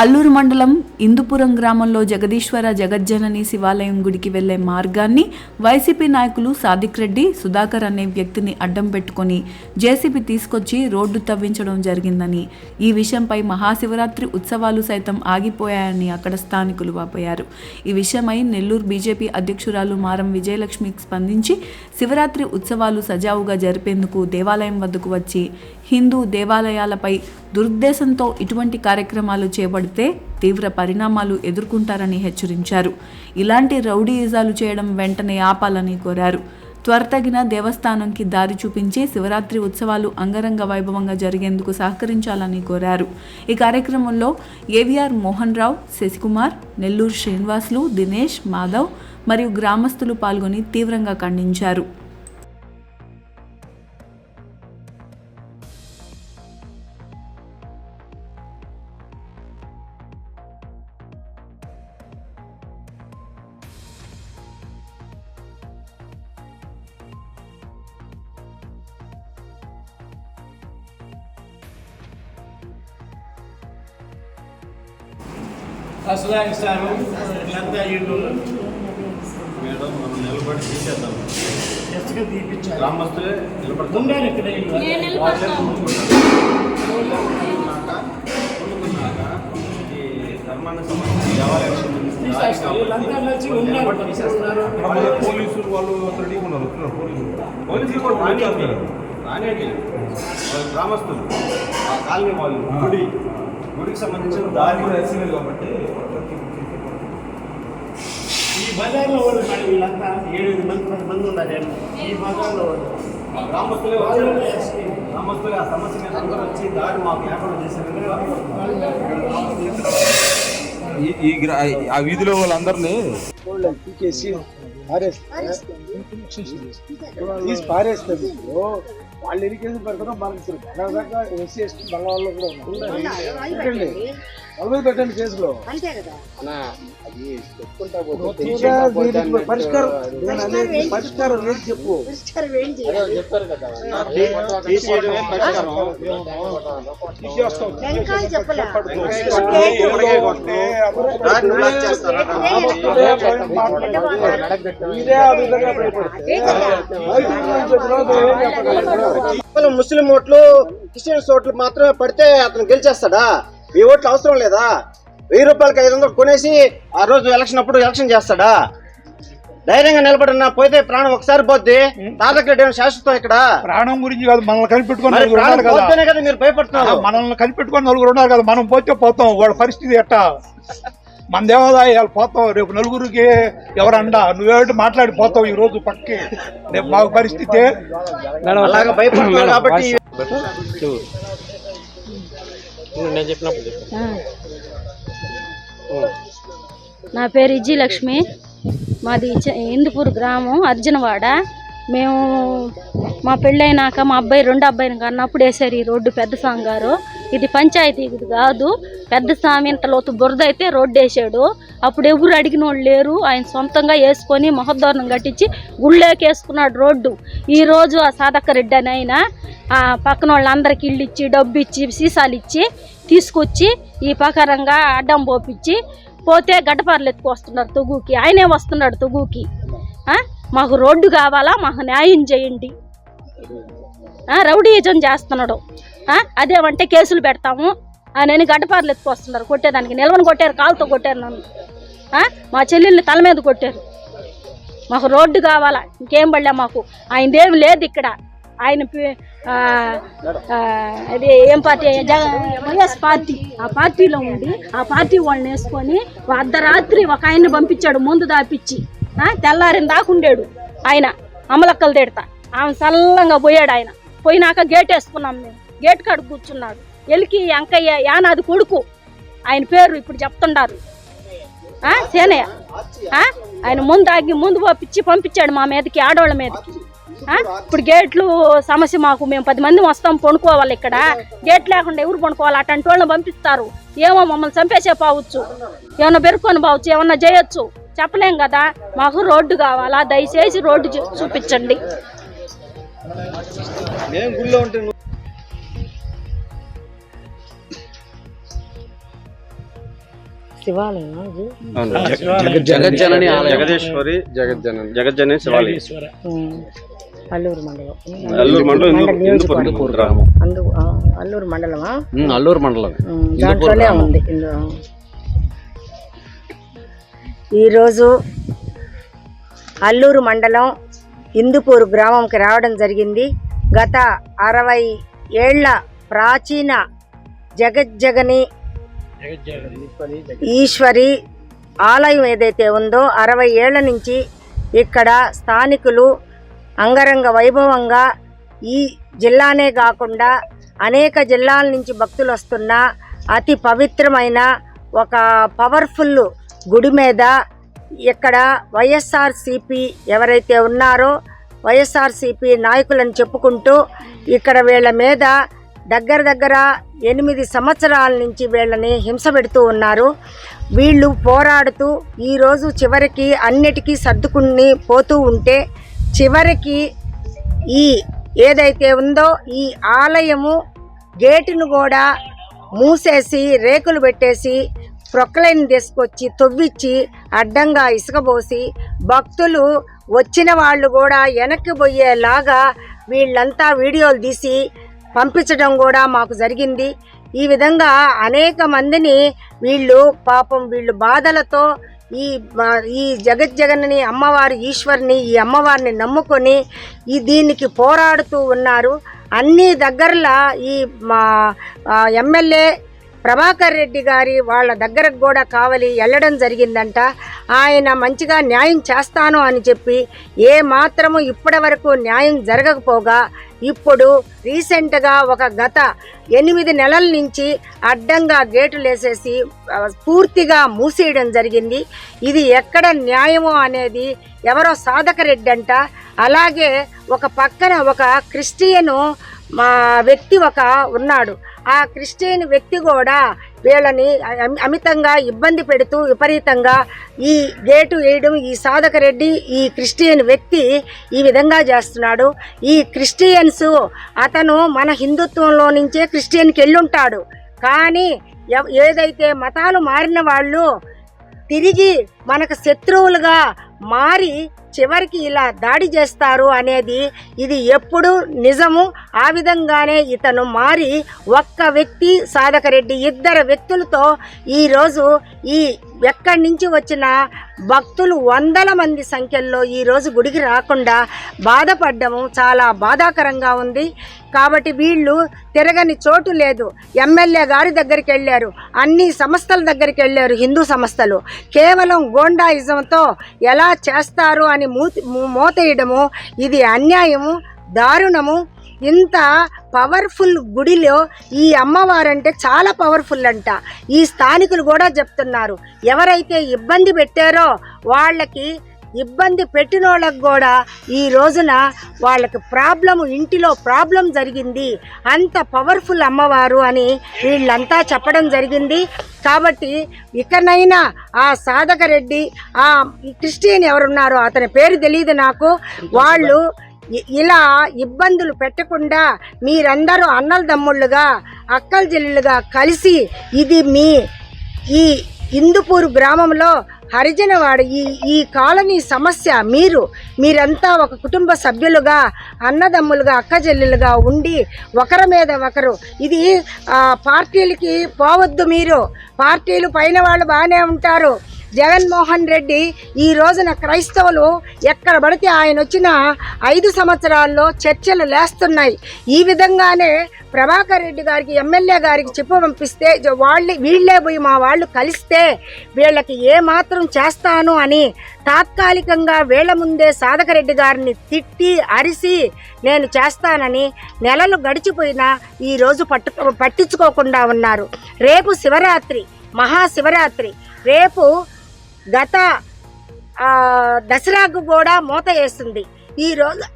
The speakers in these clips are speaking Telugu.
అల్లూరు మండలం ఇందుపురం గ్రామంలో జగదీశ్వర జగజ్జనని శివాలయం గుడికి వెళ్ళే మార్గాన్ని వైసీపీ నాయకులు సాదిక్ రెడ్డి సుధాకర్ అనే వ్యక్తిని అడ్డం పెట్టుకొని జేసీబీ తీసుకొచ్చి రోడ్డు తవ్వించడం జరిగిందని. ఈ విషయంపై మహాశివరాత్రి ఉత్సవాలు సైతం ఆగిపోయాయని అక్కడ స్థానికులు వాపోయారు. ఈ విషయమై నెల్లూరు బీజేపీ అధ్యక్షురాలు మారం విజయలక్ష్మి స్పందించి శివరాత్రి ఉత్సవాలు సజావుగా జరిపేందుకు దేవాలయం వద్దకు వచ్చి హిందూ దేవాలయాలపై దురుద్దేశంతో ఇటువంటి కార్యక్రమాలు చేపడితే తీవ్ర పరిణామాలు ఎదుర్కొంటారని హెచ్చరించారు. ఇలాంటి రౌడీయిజాలు చేయడం వెంటనే ఆపాలని కోరారు. త్వరతగిన దేవస్థానంకి దారి చూపించి శివరాత్రి ఉత్సవాలు అంగరంగ వైభవంగా జరిగేందుకు సహకరించాలని కోరారు. ఈ కార్యక్రమంలో ఏవిఆర్ మోహన్ రావు శశికుమార్ నెల్లూరు శ్రీనివాసులు దినేష్ మాధవ్ మరియు గ్రామస్తులు పాల్గొని తీవ్రంగా ఖండించారు. అసలు ఇస్తాను ఇదంతా ఇల్లు మేడం మనం నిలబడి తీసేద్దాం. ఎస్గా తీపిచ్చారు గ్రామస్తులే నిలబడతాం ఉండాలి ఇక్కడ వాళ్ళే. నిలబడి పోలీసులు వాళ్ళు రెడీగా ఉన్నారు. పోలీసులు పోలీసులు కూడా. రానివ్వండి. వాళ్ళు గ్రామస్తులు. ఆ కాలనీ వాళ్ళు. గుడి. గుడికి సంబంధించిన దారి ఎస్సీలు కాబట్టి ఈ బజార్లో వాళ్ళు మరి వీళ్ళంతా ఏడు మంది పది మంది ఉన్నారు. ఈ బజార్లో వాళ్ళు ఆ గ్రామస్తులే వాళ్ళు. గ్రామస్తులే ఆ సమస్య మీద అందరూ వచ్చి దారి మాకు ఏర్పాటు చేశారు ఈ ఆ వీధిలో వాళ్ళందరినీ పీకేసి తీసి పారేస్తారు ఇప్పుడు వాళ్ళు ఎరికేసి పెడతారో మనకి దాకా ఎస్సీ ఎస్టీ బంగ వాళ్ళు కూడా ఉన్నారు. పెట్టండి. కేసులో. అంతే కదా. పరిష్కారం చెప్పు. ముస్లిం ఓట్లు క్రిస్టియన్స్ ఓట్లు మాత్రమే పడితే అతను గెలిచేస్తాడా? ఈ ఓట్లు అవసరం లేదా? వెయ్యి రూపాయలకి ఐదు వందలు కొనేసి ఆ రోజు ఎలక్షన్ అప్పుడు ఎలక్షన్ చేస్తాడా? ధైర్యంగా నిలబడినా పోతే ప్రాణం ఒకసారి పోద్ది. తాతకెడ్డి శాశ్వతం ఇక్కడ? ప్రాణం గురించి కాదు మనల్ని కనిపెట్టుకొని కదా. మీరు భయపడుతున్నారు. మనల్ని కనిపెట్టుకొని నలుగురు ఉన్నారు కదా మనం పోతే పోతాం. వాళ్ళ పరిస్థితి ఎట్టా? మన దేవాదాయాలు పోతాం. రేపు నలుగురికి ఎవరండా నువ్వేమిటి మాట్లాడి పోతావు ఈ రోజు పక్కకి రేపు మాకు పరిస్థితి అలాగా భయపడుతున్నారు కాబట్టి నా పేరు ఇజ్జి లక్ష్మి. మాది ఇందుపూర్ గ్రామం అర్జునవాడ. మేము మా పెళ్ళైనాక మా అబ్బాయి రెండు అబ్బాయిని కన్నప్పుడు వేసారు ఈ రోడ్డు పెద్ద స్వామి గారు ఇది పంచాయతీ ఇది కాదు. పెద్ద స్వామి ఇంత లోతు బురద అయితే రోడ్డు వేసాడు. అప్పుడు ఎవరు అడిగిన వాళ్ళు లేరు. ఆయన సొంతంగా వేసుకొని మహోద్వారం కట్టించి గుళ్ళోకి వేసుకున్నాడు రోడ్డు. ఈరోజు ఆ సాధక రెడ్డి అని ఆయన ఆ పక్కన వాళ్ళందరికి ఇల్లు ఇచ్చి డబ్బు ఇచ్చి సీసాలు ఇచ్చి తీసుకొచ్చి ఈ ప్రకారంగా అడ్డం పోపించి పోతే గడ్డపారలు ఎత్తుకొస్తున్నారు తొగుకి. ఆయనే వస్తున్నాడు తొగుకి. మాకు రోడ్డు కావాలా? మాకు న్యాయం చేయండి. రౌడీయిజం చేస్తున్నాడు. అదేమంటే కేసులు పెడతాము. నేను గడ్డపారలు ఎత్తుకొస్తున్నారు కొట్టేదానికి నిల్వను కొట్టారు. కాలుతో కొట్టారు నన్ను. మా చెల్లెల్ని తల మీద కొట్టారు. మాకు రోడ్డు కావాలా? ఇంకేం పడలే మాకు. ఆయనదేం లేదు ఇక్కడ. ఆయన అది ఏం పార్టీ? YS party. ఆ పార్టీలో ఉండి ఆ పార్టీ వాళ్ళని వేసుకొని అర్ధరాత్రి ఒక ఆయన్ని పంపించాడు. ముందు దాపిచ్చి తెల్లారిన దాకుండాడు ఆయన అమలక్కలు తిడతా. ఆమె సల్లంగా పోయాడు ఆయన. పోయినాక గేట్ వేసుకున్నాం మేము. గేట్ కాడ కూర్చున్నాడు. ఎలికి వెంకయ్య యానాది కొడుకు. ఆయన పేరు ఇప్పుడు చెప్తుండారు. సేనయ్య. ఆయన ముందు ఆగి ముందు పంపించి పంపించాడు మా మీదకి ఆడవాళ్ళ మీదకి. ఇప్పుడు గేట్లు సమస్య మాకు మేము పది మంది వస్తాం పండుకోవాలి ఇక్కడ. గేట్ లేకుండా ఎవరు పండుకోవాలి? అటువంటి వాళ్ళని పంపిస్తారు. ఏమో మమ్మల్ని చంపేసే పోవచ్చు. ఏమన్నా బెరుకొని పోవచ్చు ఏమన్నా చేయొచ్చు. చెప్పలేం కదా. మాకు రోడ్డు కావాలా? దయచేసి రోడ్డు చూ- చూపించండి. మేము గుళ్ళో ఉంటే నువ్వు జగజ్జనని జగదీశ్వరి జగజ్జనని జగజ్జనని శివాలయం. అల్లూరు మండలం. అల్లూరు మండలం ఇందుపూర్ గ్రామం అల్లూరు మండలమా? అల్లూరు మండలం. దాంట్లోనే ఉంది ఈరోజు అల్లూరు మండలం ఇందుపూరు గ్రామంకి రావడం జరిగింది. గత అరవై ఏళ్ళ ప్రాచీన జగజ్జగని ఈశ్వరి ఆలయం ఏదైతే ఉందో అరవై ఏళ్ళ నుంచి ఇక్కడ స్థానికులు అంగరంగ వైభవంగా ఈ జిల్లానే కాకుండా అనేక జిల్లాల నుంచి భక్తులు వస్తున్న అతి పవిత్రమైన ఒక పవర్ఫుల్ గుడి మీద ఇక్కడ వైఎస్ఆర్సిపి ఎవరైతే ఉన్నారో వైఎస్ఆర్సిపి నాయకులను చెప్పుకుంటూ ఇక్కడ వీళ్ళ మీద దగ్గర దగ్గర ఎనిమిది సంవత్సరాల నుంచి వీళ్ళని హింస పెడుతూ ఉన్నారు. వీళ్ళు పోరాడుతూ ఈరోజు చివరికి అన్నిటికీ సర్దుకుని పోతూ ఉంటే చివరికి ఈ ఏదైతే ఉందో ఈ ఆలయము గేటును కూడా మూసేసి రేకులు పెట్టేసి ప్రొక్కలైన్ తీసుకొచ్చి తొవ్విచ్చి అడ్డంగా ఇసుకబోసి భక్తులు వచ్చిన వాళ్ళు కూడా వెనక్కి పోయేలాగా వీళ్ళంతా వీడియోలు తీసి పంపించడం కూడా మాకు జరిగింది. ఈ విధంగా అనేక మందిని వీళ్ళు పాపం వీళ్ళు బాధలతో ఈ ఈ జగజ్జగన్ని అమ్మవారి ఈశ్వరిని ఈ అమ్మవారిని నమ్ముకొని ఈ దీనికి పోరాడుతూ ఉన్నారు. అన్ని దగ్గరలా ఈ మా ఎమ్మెల్యే ప్రభాకర్ రెడ్డి గారి వాళ్ళ దగ్గరకు కూడా కావలి వెళ్ళడం జరిగిందంట. ఆయన మంచిగా న్యాయం చేస్తాను అని చెప్పి ఏ మాత్రము ఇప్పటి వరకు న్యాయం జరగకపోగా ఇప్పుడు రీసెంట్గా ఒక గత ఎనిమిది నెలల నుంచి అడ్డంగా గేటు వేసేసి పూర్తిగా మూసేయడం జరిగింది. ఇది ఎక్కడ న్యాయమో అనేది ఎవరో సాధక రెడ్డి అంట. అలాగే ఒక పక్కన ఒక క్రిస్టియను మా వ్యక్తి ఒక ఉన్నాడు. ఆ క్రిస్టియన్ వ్యక్తి కూడా వీళ్ళని అమితంగా ఇబ్బంది పెడుతూ విపరీతంగా ఈ గేటు వేయడం ఈ సాధక రెడ్డి ఈ క్రిస్టియన్ వ్యక్తి ఈ విధంగా చేస్తున్నాడు. ఈ క్రిస్టియన్స్ అతను మన హిందుత్వంలో నుంచే క్రిస్టియన్కి వెళ్ళుంటాడు కానీ ఏదైతే మతాలు మారిన వాళ్ళు తిరిగి మనకు శత్రువులుగా మారి చివరికి ఇలా దాడి చేస్తారు అనేది ఇది ఎప్పుడు నిజము. ఆ విధంగానే ఇతను మారి ఒక్క వ్యక్తి సాధకరెడ్డి ఇద్దరు వ్యక్తులతో ఈరోజు ఈ ఎక్కడి నుంచి వచ్చిన భక్తులు వందల మంది సంఖ్యల్లో ఈరోజు గుడికి రాకుండా బాధపడ్డము. చాలా బాధాకరంగా ఉంది. కాబట్టి వీళ్ళు తిరగని చోటు లేదు. ఎమ్మెల్యే గారి దగ్గరికి వెళ్ళారు. అన్ని సంస్థల దగ్గరికి వెళ్ళారు. హిందూ సంస్థలు. కేవలం గోండాయిజంతో ఎలా చేస్తారు అని మూతి మోతేయడము ఇది అన్యాయము దారుణము. ఇంత పవర్ఫుల్ గుడిలో ఈ అమ్మవారంటే చాలా పవర్ఫుల్ అంట. ఈ స్థానికులు కూడా చెప్తున్నారు ఎవరైతే ఇబ్బంది పెట్టారో వాళ్ళకి ఇబ్బంది పెట్టిన వాళ్ళకు కూడా ఈ రోజున వాళ్ళకి ప్రాబ్లము ఇంటిలో ప్రాబ్లం జరిగింది. అంత పవర్ఫుల్ అమ్మవారు అని వీళ్ళంతా చెప్పడం జరిగింది. కాబట్టి ఇకనైనా ఆ సాధక రెడ్డి ఆ క్రిస్టియన్ ఎవరున్నారో అతని పేరు తెలియదు నాకు. వాళ్ళు ఇలా ఇబ్బందులు పెట్టకుండా మీరందరూ అన్నల తమ్ముళ్ళుగా అక్కల చెల్లెలుగా కలిసి ఇది మీ ఈ ఇందుపూర్ గ్రామంలో హరిజనవాడ ఈ ఈ కాలనీ సమస్య మీరు మీరంతా ఒక కుటుంబ సభ్యులుగా అన్నదమ్ములుగా అక్కజెల్లులుగా ఉండి ఒకరి మీద ఒకరు. ఇది పార్టీలకి పోవద్దు మీరు. పార్టీలు పైన వాళ్ళు బాగానే ఉంటారు. జగన్మోహన్ రెడ్డి ఈ రోజున క్రైస్తవులు ఎక్కడ పడితే ఆయన వచ్చిన ఐదు సంవత్సరాల్లో చర్చలు లేస్తున్నాయి. ఈ విధంగానే ప్రభాకర్ రెడ్డి గారికి ఎమ్మెల్యే గారికి చెప్పు పంపిస్తే వాళ్ళు వాళ్ళే వీళ్ళే పోయి మా వాళ్ళు కలిస్తే వీళ్ళకి ఏమాత్రం చేస్తాను అని తాత్కాలికంగా వీళ్ళ ముందే సాధకరెడ్డి గారిని తిట్టి అరిసి నేను చేస్తానని నెలలు గడిచిపోయినా ఈరోజు పట్టు పట్టించుకోకుండా ఉన్నారు. రేపు శివరాత్రి మహాశివరాత్రి. రేపు గత దసరాకు కూడా మూత వేస్తుంది ఈరోజు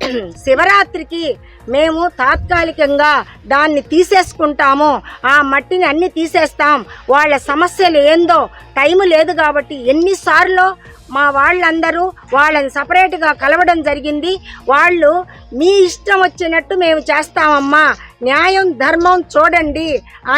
శివరాత్రికి మేము తాత్కాలికంగా దాన్ని తీసేసుకుంటాము. ఆ మట్టిని అన్ని తీసేస్తాం. వాళ్ళ సమస్యలు ఏందో టైం లేదు కాబట్టి ఎన్నిసార్లు మా వాళ్ళందరూ వాళ్ళని సపరేట్గా కలవడం జరిగింది. వాళ్ళు మీ ఇష్టం వచ్చినట్టు మేము చేస్తామమ్మా. న్యాయం ధర్మం చూడండి.